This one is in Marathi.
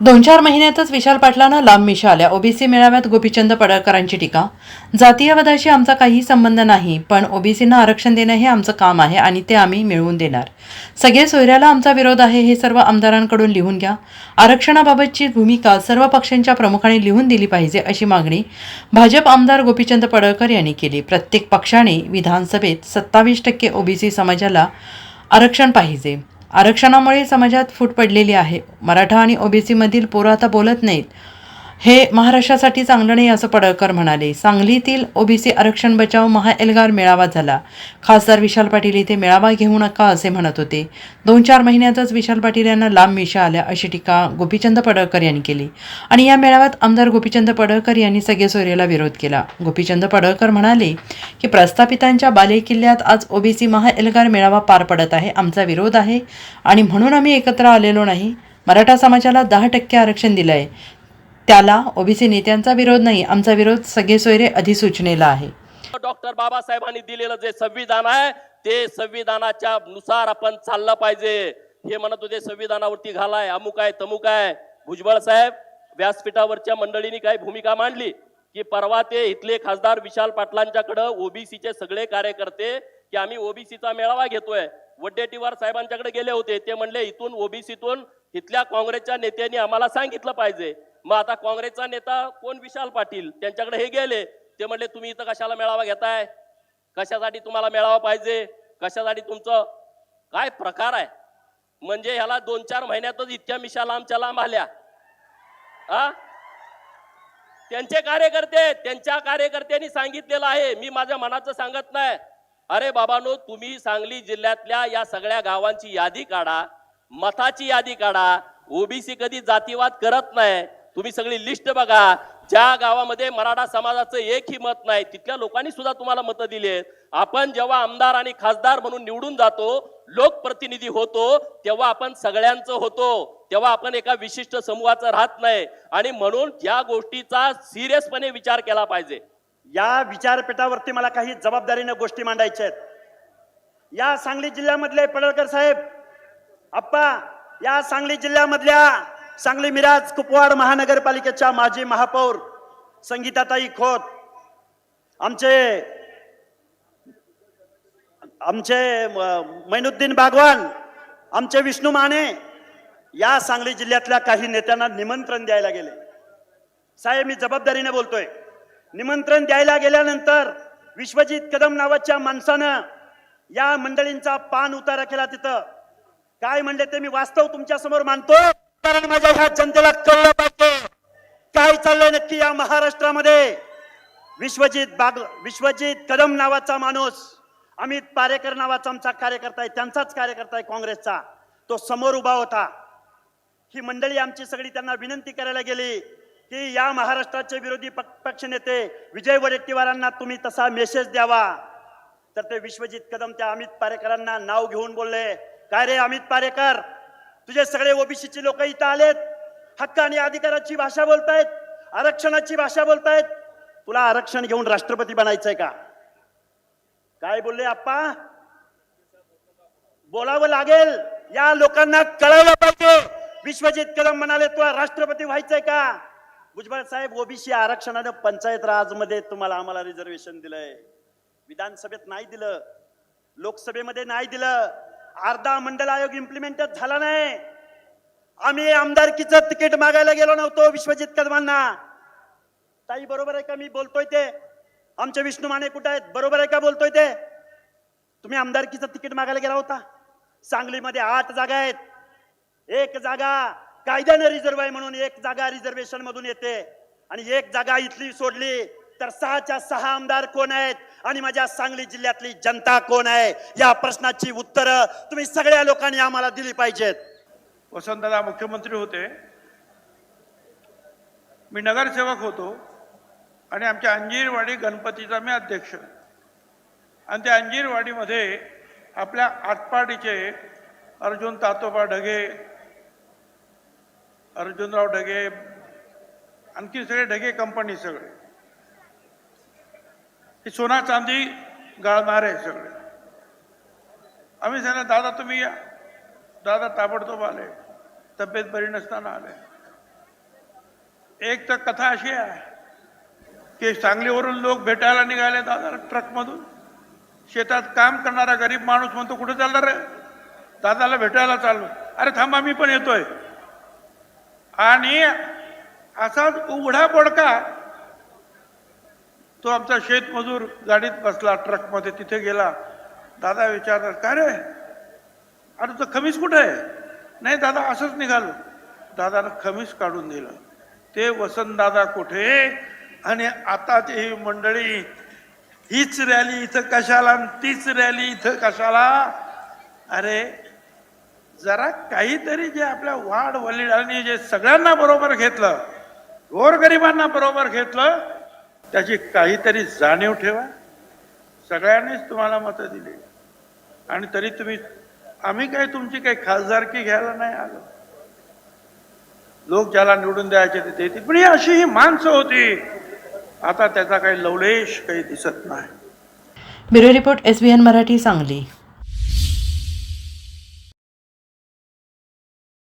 दोन चार महिन्यातच विशाल पाटलांना लांब मिशा आल्या. ओबीसी मेळाव्यात गोपीचंद पडळकरांची टीका. जातीयवादाशी आमचा काही संबंध नाही पण ओबीसींना आरक्षण देणं हे आमचं काम आहे आणि ते आम्ही मिळवून देणार. सगळे सोयऱ्याला आमचा विरोध आहे हे सर्व आमदारांकडून लिहून घ्या. आरक्षणाबाबतची भूमिका सर्व पक्षांच्या प्रमुखांनी लिहून दिली पाहिजे अशी मागणी भाजप आमदार गोपीचंद पडळकर यांनी केली. प्रत्येक पक्षाने विधानसभेत सत्तावीस टक्के ओबीसी समाजाला आरक्षण पाहिजे. आरक्षणामुळे समाजात फूट पडलेली आहे. मराठा आणि ओबीसीमधील पोरं आता बोलत नाहीत. हे महाराष्ट्रासाठी चांगलं नाही असं पडळकर म्हणाले. सांगलीतील ओबीसी आरक्षण बचाव महाएल्गार मेळावा झाला. खासदार विशाल पाटील इथे मेळावा घेऊ नका असे म्हणत होते. दोन चार महिन्यातच विशाल पाटील यांना लांब मिशा आल्या अशी टीका गोपीचंद पडळकर यांनी केली. आणि या मेळाव्यात आमदार गोपीचंद पडळकर यांनी सगळे सोयरेला विरोध केला. गोपीचंद पडळकर म्हणाले की प्रस्थापितांच्या बालेकिल्ल्यात आज ओबीसी महाएल्गार मेळावा पार पडत आहे आमचा विरोध आहे. आणि म्हणून आम्ही एकत्र आलेलो नाही. मराठा समाजाला दहा टक्के आरक्षण दिलं आहे त्याला ओबीसी नेत्यांचा विरोध नाही आमचा विरोध सगळे सोयरे अधिसूचनेला आहे. डॉक्टर बाबासाहेबांनी दिलेलं जे संविधान आहे ते संविधानाच्या नुसार आपण चाललं पाहिजे. हे म्हणत होते संविधानावरती घालाय अमुक आहे तमुक आहे. भुजबळ साहेब व्यासपीठावरच्या मंडळींनी काही भूमिका मांडली की परवा ते इथले खासदार विशाल पाटलांच्याकडं ओबीसीचे सगळे कार्यकर्ते की आम्ही ओबीसीचा मेळावा घेतोय. वड्डेटीवार साहेबांच्याकडे गेले होते ते म्हणले इथून ओबीसीतून इथल्या काँग्रेसच्या नेत्यांनी आम्हाला सांगितलं पाहिजे. मग आता काँग्रेसचा नेता कोण विशाल पाटील? त्यांच्याकडे हे गेले. ते म्हणले तुम्ही इथं कशाला मेळावा घेताय? कशासाठी तुम्हाला मेळावा पाहिजे? कशासाठी तुमचं काय प्रकार आहे? म्हणजे ह्याला दोन चार महिन्यातच इतक्या मिशा लांबच्या लांब आल्या. हा त्यांचे कार्यकर्ते त्यांच्या कार्यकर्त्यांनी सांगितलेलं आहे. मी माझ्या मनाचं सांगत नाही. अरे बाबानो तुम्ही सांगली जिल्ह्यातल्या या सगळ्या गावांची यादी काढा मताची यादी काढा. ओबीसी कधी जातीवाद करत नाही. तुम्ही सगळी लिस्ट बघा. ज्या गावामध्ये मराठा समाजाचं एकही मत नाही तिथल्या लोकांनी सुद्धा तुम्हाला मतं दिली आहेत. आपण जेव्हा आमदार आणि खासदार म्हणून निवडून जातो लोकप्रतिनिधी होतो तेव्हा आपण सगळ्यांचं होतो. तेव्हा आपण एका विशिष्ट समूहाचं राहत नाही. आणि म्हणून या गोष्टीचा सिरियसपणे विचार केला पाहिजे. या विचारपीठावरती मला काही जबाबदारीने गोष्टी मांडायच्या आहेत. या सांगली जिल्ह्यामधले पडळकर साहेब आप्पा या सांगली जिल्ह्यामधल्या सांगली मिराज कुपवाड महानगरपालिकेच्या माजी महापौर संगीताताई खोत आमचे आमचे मैनुद्दीन बागवान आमचे विष्णू माने या सांगली जिल्ह्यातल्या काही नेत्यांना निमंत्रण द्यायला गेले. साहेब मी जबाबदारीने बोलतोय. निमंत्रण द्यायला गेल्यानंतर विश्वजित कदम नावाच्या माणसानं या मंडळींचा पान उतारा केला तिथं. काय म्हणले ते मी वास्तव तुमच्यासमोर मानतो कारण माझ्या ह्या जनतेला कळलं पाहिजे. काय चाललंय नक्की या महाराष्ट्रामध्ये? विश्वजित बाग विश्वजित कदम नावाचा माणूस अमित पारेकर नावाचा आमचा कार्यकर्ता आहे त्यांचाच कार्यकर्ता आहे काँग्रेसचा. तो समोर उभा होता. ही मंडळी आमची सगळी त्यांना विनंती करायला गेली की या महाराष्ट्राचे विरोधी पक- पक्षनेते विजय वडेट्टीवारांना तुम्ही तसा मेसेज द्यावा. तर ते विश्वजित कदम त्या अमित पारेकरांना नाव घेऊन बोलले. काय रे अमित पारेकर? तुझे सगळे ओबीसीचे लोक इथं आलेत. हक्क आणि अधिकाराची भाषा बोलतायत आरक्षणाची भाषा बोलतायत. तुला आरक्षण घेऊन राष्ट्रपती बनायचंय का? काय बोलले आप्पा? बोलावं लागेल. या लोकांना कळवलं पाहिजे. विश्वजित कदम म्हणाले तुला राष्ट्रपती व्हायचंय का? भुजबळ साहेब ओबीसी आरक्षणानं पंचायत राजमध्ये तुम्हाला आम्हाला रिझर्वेशन दिलंय. विधानसभेत नाही दिलं. लोकसभेमध्ये नाही दिलं. अर्धा मंडल आयोग इम्प्लिमेंटच झाला नाही. आम्ही आमदारकीचं तिकीट मागायला गेलो नव्हतो विश्वजित कदमांना. ताई बरोबर आहे का? मी बोलतोय ते. आमचे विष्णू माने कुठे आहेत? बरोबर आहे का? बोलतोय ते. तुम्ही आमदारकीचं तिकीट मागायला गेला होता. सांगलीमध्ये आठ जागा आहेत. एक जागा कायद्यानं रिझर्व आहे म्हणून एक जागा रिझर्वेशन मधून येते. आणि एक जागा इथली सोडली तर सहाच्या सहा आमदार कोण आहेत? आणि माझ्या सांगली जिल्ह्यातली जनता कोण आहे या प्रश्नाची उत्तरं तुम्ही सगळ्या लोकांनी आम्हाला दिली पाहिजेत. वसंतदादा मुख्यमंत्री होते. मी नगरसेवक होतो आणि आमच्या अंजीरवाडी गणपतीचा मी अध्यक्ष. आणि त्या अंजीरवाडीमध्ये आपल्या आटपाडीचे अर्जुन तातोबा ढगे अर्जुनराव ढगे आणखी सगळे ढगे कंपनी सगळे. हे सोना चांदी गाळणारे सगळे. आम्ही सांगा दादा तुम्ही या. दादा ताबडतोब आले. तब्येत बरी नसताना आले. एक तर कथा अशी आहे की सांगलीवरून लोक भेटायला निघाले दादा ट्रकमधून. शेतात काम करणारा गरीब माणूस म्हणतो कुठे चालणार रे? दादाला भेटायला चाललो. अरे थांबा मी पण येतोय. आणि असाच उघडा बोडका तो आमचा शेतमजूर गाडीत बसला ट्रकमध्ये तिथे गेला. दादा विचारणार काय रे? अरे तो खमीस कुठे आहे? नाही दादा असंच निघालो. दादानं खमीस काढून दिलं. ते वसंतदादा कुठे? आणि आताची ही मंडळी हीच रॅली इथं कशाला आणि तीच रॅली इथं कशाला? अरे जरा काहीतरी जे आपल्या वाढ वडिलांनी जे सगळ्यांना बरोबर घेतलं गोरगरिबांना बरोबर घेतलं त्याची काहीतरी जाणीव ठेवा. सगळ्यांनीच तुम्हाला मतं दिली. आणि तरी तुम्ही आम्ही काही तुमची काही खासदारकी घ्यायला नाही आलो. लोक ज्याला निवडून द्यायचे ते देतील. पण ही अशी ही माणसं होती. आता त्याचा काही लवलेश काही दिसत नाही. Bureau report S B N Marathi Sangli.